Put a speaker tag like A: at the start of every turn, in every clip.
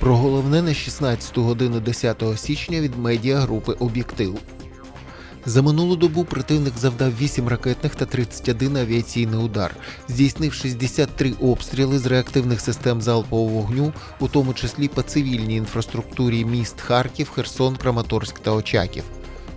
A: Про головне на 16 годину 10 січня від медіагрупи Об'єктив. За минулу добу противник завдав 8 ракетних та 31 авіаційний удар, здійснив 63 обстріли з реактивних систем залпового вогню, у тому числі по цивільній інфраструктурі міст Харків, Херсон, Краматорськ та Очаків.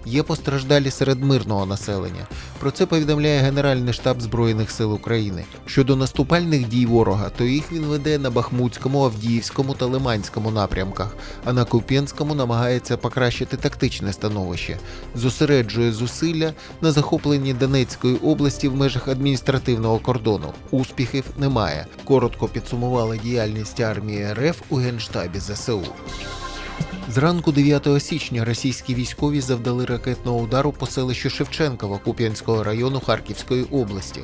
A: Є постраждалі серед мирного населення. Про це повідомляє Генеральний штаб Збройних сил України. Щодо наступальних дій ворога, то їх він веде на Бахмутському, Авдіївському та Лиманському напрямках, а на Куп'янському намагається покращити тактичне становище, зосереджує зусилля на захопленні Донецької області в межах адміністративного кордону. Успіхів немає. Коротко підсумували діяльність армії РФ у генштабі ЗСУ. Зранку 9 січня російські військові завдали ракетного удару по селищу Шевченкова Куп'янського району Харківської області.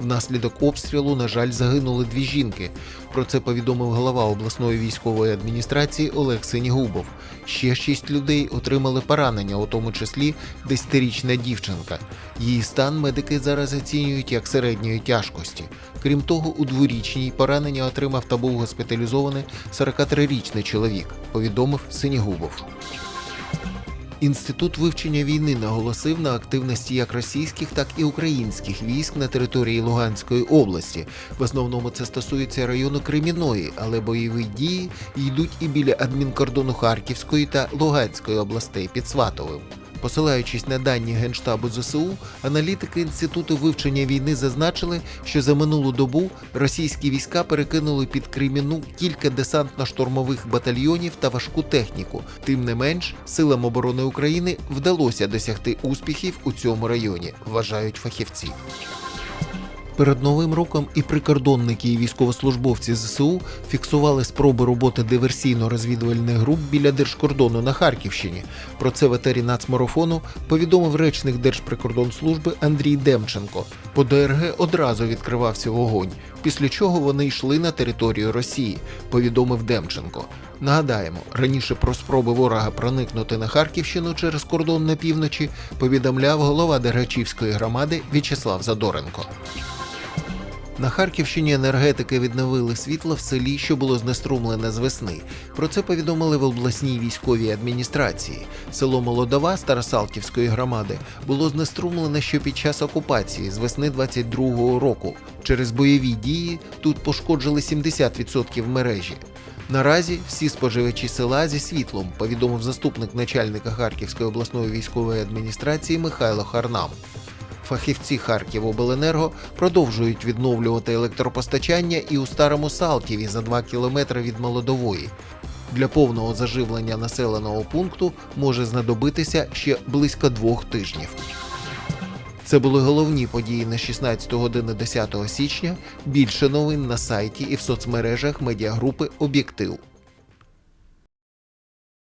A: Внаслідок обстрілу, на жаль, загинули дві жінки. Про це повідомив голова обласної військової адміністрації Олег Синігубов. Ще шість людей отримали поранення, у тому числі десятирічна дівчинка. Її стан медики зараз оцінюють як середньої тяжкості. Крім того, у дворічній поранення отримав та був госпіталізований 43-річний чоловік, повідомив Синігубов. Інститут вивчення війни наголосив на активності як російських, так і українських військ на території Луганської області. В основному це стосується району Креміної, але бойові дії йдуть і біля адмінкордону Харківської та Луганської областей під Сватовим. Посилаючись на дані Генштабу ЗСУ, аналітики Інституту вивчення війни зазначили, що за минулу добу російські війська перекинули під Креміну кілька десантно-штурмових батальйонів та важку техніку. Тим не менш, силам оборони України вдалося досягти успіхів у цьому районі, вважають фахівці. Перед новим роком і прикордонники і військовослужбовці ЗСУ фіксували спроби роботи диверсійно-розвідувальних груп біля держкордону на Харківщині. Про це в етері нацмарафону повідомив речник Держприкордонслужби Андрій Демченко. По ДРГ одразу відкривався вогонь, після чого вони йшли на територію Росії, повідомив Демченко. Нагадаємо, раніше про спроби ворога проникнути на Харківщину через кордон на півночі повідомляв голова Дергачівської громади В'ячеслав Задоренко. На Харківщині енергетики відновили світло в селі, що було знеструмлене з весни. Про це повідомили в обласній військовій адміністрації. Село Молодова Старосалтівської громади було знеструмлене ще під час окупації з весни 22-го року. Через бойові дії тут пошкоджили 70% мережі. Наразі всі споживачі села зі світлом, повідомив заступник начальника Харківської обласної військової адміністрації Михайло Харнам. Фахівці Харківобленерго продовжують відновлювати електропостачання і у старому Салтіві за 2 кілометри від Молодової. Для повного заживлення населеного пункту може знадобитися ще близько двох тижнів. Це були головні події на 16 години 10 січня. Більше новин на сайті і в соцмережах медіагрупи Об'єктив.